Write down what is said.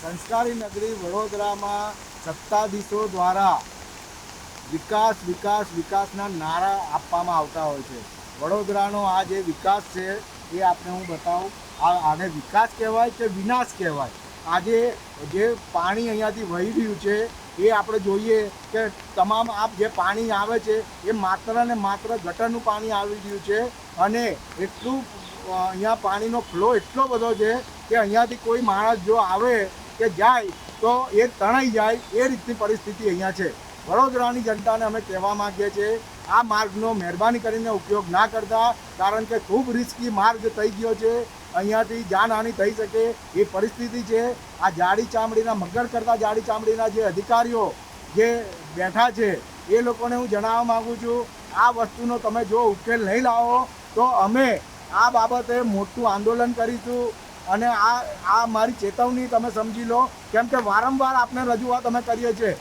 સંસ્કારી નગરી વડોદરામાં સત્તાધીશો દ્વારા વિકાસ વિકાસ, વિકાસના નારા આપવામાં આવતા હોય છે. વડોદરાનો આ જે વિકાસ છે, એ આપણે હું બતાવું. આ આને વિકાસ કહેવાય કે વિનાશ કહેવાય? આજે જે પાણી અહીંયાથી વહી રહ્યું છે, એ આપણે જોઈએ કે તમામ આ જે પાણી આવે છે, એ માત્ર ને માત્ર ગટરનું પાણી આવી રહ્યું છે અને એટલું અહીંયા પાણીનો ફ્લો એટલો બધો છે કે અહીંયાથી કોઈ માણસ જો આવે કે જાય તો એ તણાઈ જાય, એ રીતની પરિસ્થિતિ અહીંયા છે. વડોદરાની જનતાને અમે કહેવા માંગીએ છીએ, આ માર્ગનો મહેરબાની કરીને ઉપયોગ ના કરતા, કારણ કે ખૂબ રિસ્કી માર્ગ થઈ ગયો છે. અહીંયાથી જાનહાનિ થઈ શકે એ પરિસ્થિતિ છે. આ જાડી ચામડીના, મગર કરતા જાડી ચામડીના જે અધિકારીઓ જે બેઠા છે, એ લોકોને હું જણાવવા માગું છું, આ વસ્તુનો તમે જો ઉકેલ નહીં લાવો, તો અમે આ બાબતે મોટું આંદોલન કરીશું. અને આ આ મારી ચેતવણી તમે સમજી લો. કેમ કે વારંવાર આપને રજૂઆત અમે કરીએ છીએ.